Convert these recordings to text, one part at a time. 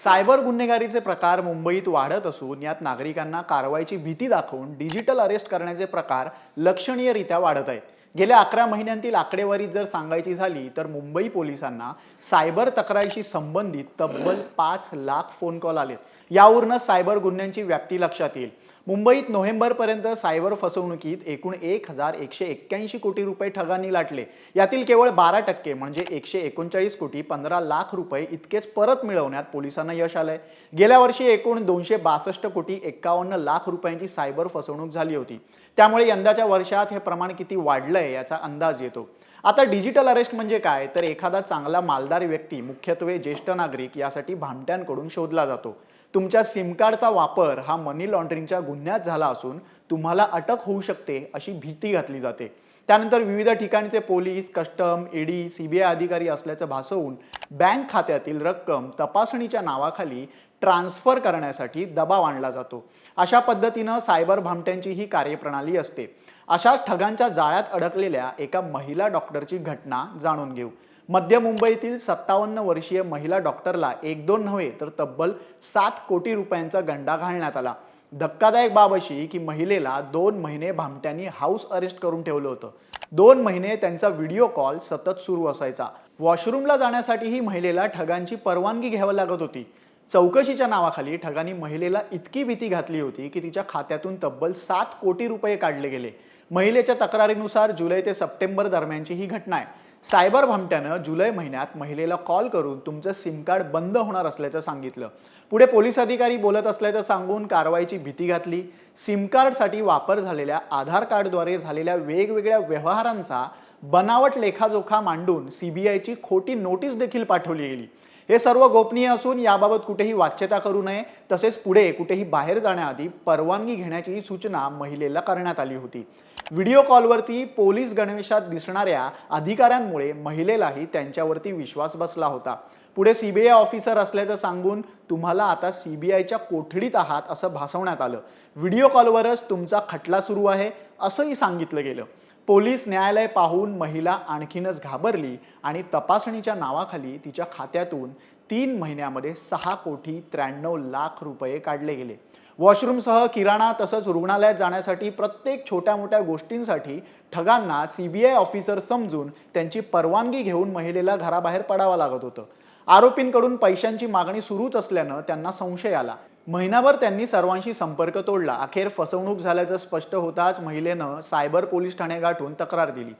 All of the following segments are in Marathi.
सायबर गुन्हेगारीचे प्रकार मुंबईत वाढत असून यात नागरिकांना कारवाईची भीती दाखवून डिजिटल अरेस्ट करण्याचे प्रकार लक्षणीयरित्या वाढत आहेत. गेल्या अकरा महिन्यांतील आकडेवारी जर सांगायची झाली तर मुंबई पोलिसांना सायबर तक्रारीशी संबंधित तब्बल पाच लाख फोन कॉल आलेत. यावरूनच सायबर गुन्ह्यांची व्याप्ती लक्षात येईल. मुंबईत नोव्हेंबरपर्यंत सायबर फसवणुकीत एकूण एक हजार एकशे एक्क्याऐंशी कोटी रुपये ठगांनी लाटले. यातील केवळ बारा टक्के म्हणजे एकशे एकोणचाळीस कोटी पंधरा लाख रुपये इतकेच परत मिळवण्यात पोलिसांना यश आलंय. गेल्या वर्षी एकूण दोनशे बासष्ट कोटी एक्कावन्न लाख रुपयांची सायबर फसवणूक झाली होती. त्यामुळे यंदाच्या वर्षात हे प्रमाण किती वाढलं वाढलंय याचा अंदाज येतो. आता डिजिटल अरेस्ट म्हणजे काय? तर एखादा चांगला मालदार व्यक्ती मुख्यत्वे ज्येष्ठ नागरिक यासाठी भामट्यांकडून शोधला जातो. तुमच्या सिम कार्डचा वापर हा मनी लॉन्ड्रिंगच्या गुन्ह्यात झाला असून तुम्हाला अटक होऊ शकते अशी भीती घातली जाते. त्यानंतर विविध ठिकाणचे पोलीस कस्टम ईडी सीबीआय अधिकारी असल्याचं भासवून बँक खात्यातील रक्कम तपासणीच्या नावाखाली ट्रान्सफर करण्यासाठी दबाव आणला जातो. अशा पद्धतीनं सायबर भामट्यांची ही कार्यप्रणाली असते. अशा ठगांच्या जाळ्यात अडकलेल्या एका महिला डॉक्टरची घटना जाणून घेऊ. मध्य मुंबईतील सत्तावन्न वर्षीय महिला डॉक्टरला एक दोन नव्हे तर तब्बल सात कोटी रुपयांचा गंडा घालण्यात आला. धक्कादायक बाब अशी की महिलेला दोन महिने भामट्यांनी हाऊस अरेस्ट करून ठेवलं होतं. दोन महिने त्यांचा व्हिडिओ कॉल सतत सुरू असायचा. वॉशरूमला जाण्यासाठी ही महिलेला ठगांची परवानगी घ्यावी लागत होती. चौकशीच्या नावाखाली ठगांनी महिलेला इतकी भीती घातली होती की तिच्या खात्यातून तब्बल सात कोटी रुपये काढले गेले. महिलेच्या तक्रारीनुसार जुलै ते सप्टेंबर दरम्यानची ही घटना आहे. सायबर भामट्यानं जुलै महिन्यात महिलेला कॉल करून तुमचं सिम कार्ड बंद होणार असल्याचं सांगितलं. पुढे पोलीस अधिकारी बोलत असल्याचं सांगून कारवाईची भीती घातली. सिम कार्डसाठी वापर झालेल्या आधार कार्डद्वारे झालेल्या वेगवेगळ्या व्यवहारांचा बनावट लेखाजोखा मांडून सीबीआयची खोटी नोटीस देखील पाठवली गेली. हे सर्व गोपनीय असून याबाबत कुठेही वाच्यता करू नये. तसेच पुढे कुठेही बाहेर जाण्याआधी परवानगी घेण्याची सूचना महिलेला करण्यात आली होती. व्हिडिओ कॉलवरती पोलीस गणवेशात दिसणाऱ्या अधिकाऱ्यांमुळे महिलेलाही त्यांच्यावरती विश्वास बसला होता. पुढे सीबीआय ऑफिसर असल्याचं सांगून तुम्हाला आता सीबीआयच्या कोठडीत आहात असं भासवण्यात आलं. व्हिडिओ कॉलवरच तुमचा खटला सुरू आहे असंही सांगितलं गेलं. पोलीस न्यायालय पाहून महिला आणखीनच घाबरली आणि तपासणीच्या नावाखाली तिच्या खात्यातून तीन महिन्यामध्ये सहा कोटी त्र्याण्णव लाख रुपये काढले गेले. वॉशरूमसह किराणा तसंच रुग्णालयात जाण्यासाठी प्रत्येक छोट्या मोठ्या गोष्टींसाठी ठगांना सीबीआय ऑफिसर समजून त्यांची परवानगी घेऊन महिलेला घराबाहेर पडावं लागत होतं. आरोपींकडून पैशांची मागणी सुरूच असल्यानं त्यांना संशय आला. महिनाभर त्यांनी सर्वांशी संपर्क तोडला. अखेर फसवणूक झाल्याचं स्पष्ट होताच महिलेनं सायबर पोलीस ठाणे गाठून तक्रार दिली.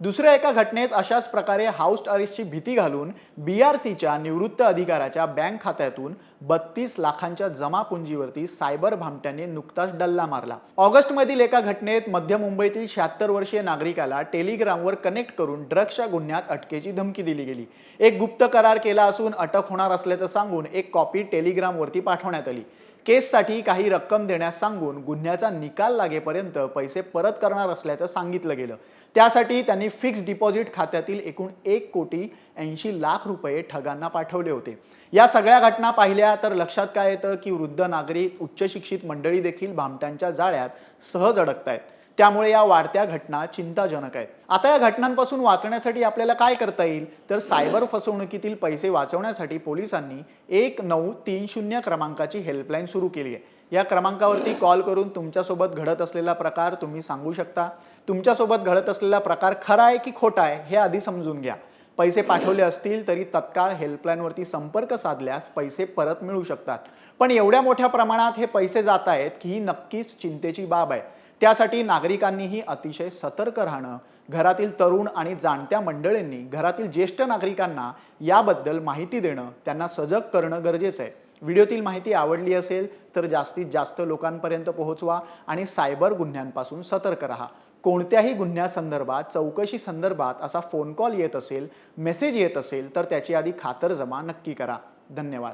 दुसऱ्या एका घटनेत अशाच प्रकारे हाऊस अरेस्टची भीती घालून बी आर सीच्या निवृत्त अधिकाऱ्याच्या बँक खात्यातून बत्तीस लाखांच्या जमापुंजीवरती सायबर भामट्याने नुकताच डल्ला मारला. ऑगस्टमधील एका घटनेत मध्य मुंबईतील शहात्तर वर्षीय नागरिकाला टेलिग्रामवर कनेक्ट करून ड्रग्सच्या गुन्ह्यात अटकेची धमकी दिली गेली. एक गुप्त करार केला असून अटक होणार असल्याचं सांगून एक कॉपी टेलिग्रामवरती पाठवण्यात आली. केससाठी काही रक्कम देण्यास सांगून गुन्ह्याचा निकाल लागेपर्यंत पैसे परत करणार असल्याचं सांगितलं गेलं. त्यासाठी त्यांनी फिक्स डिपॉझिट खात्यातील एकूण एक कोटी ऐंशी लाख रुपये ठगांना पाठवले होते. या सगळ्या घटना पाहिल्या तर लक्षात काय येतं की वृद्ध नागरिक उच्च शिक्षित मंडळी देखील भामट्यांच्या जाळ्यात सहज अडकतायत. त्यामुळे या वाढत्या घटना चिंताजनक आहेत. आता या घटनांपासून वाचण्यासाठी आपल्याला काय करता येईल? तर सायबर फसवणुकीतील पैसे वाचवण्यासाठी पोलिसांनी एक नऊ तीन शून्य क्रमांकाची हेल्पलाईन सुरू केली आहे. या क्रमांकावरती कॉल करून तुमच्यासोबत घडत असलेला प्रकार तुम्ही सांगू शकता. तुमच्यासोबत घडत असलेला प्रकार खरा आहे की खोटा आहे हे आधी समजून घ्या. पैसे पाठवले असतील तरी तत्काळ हेल्पलाईनवरती संपर्क साधल्यास पैसे परत मिळू शकतात. पण एवढ्या मोठ्या प्रमाणात हे पैसे जात आहेत की ही नक्कीच चिंतेची बाब आहे. त्यासाठी नागरिकांनीही अतिशय सतर्क राहणं घरातील तरुण आणि जाणत्या मंडळींनी घरातील ज्येष्ठ नागरिकांना याबद्दल माहिती देणं त्यांना सजग करणं गरजेचं आहे. व्हिडिओतील माहिती आवडली असेल तर जास्तीत जास्त लोकांपर्यंत पोहोचवा आणि सायबर गुन्ह्यांपासून सतर्क राहा. कोणत्याही गुन्ह्यासंदर्भात चौकशी संदर्भात असा फोन कॉल येत असेल मेसेज येत असेल तर त्याची आधी खातरजमा नक्की करा. धन्यवाद.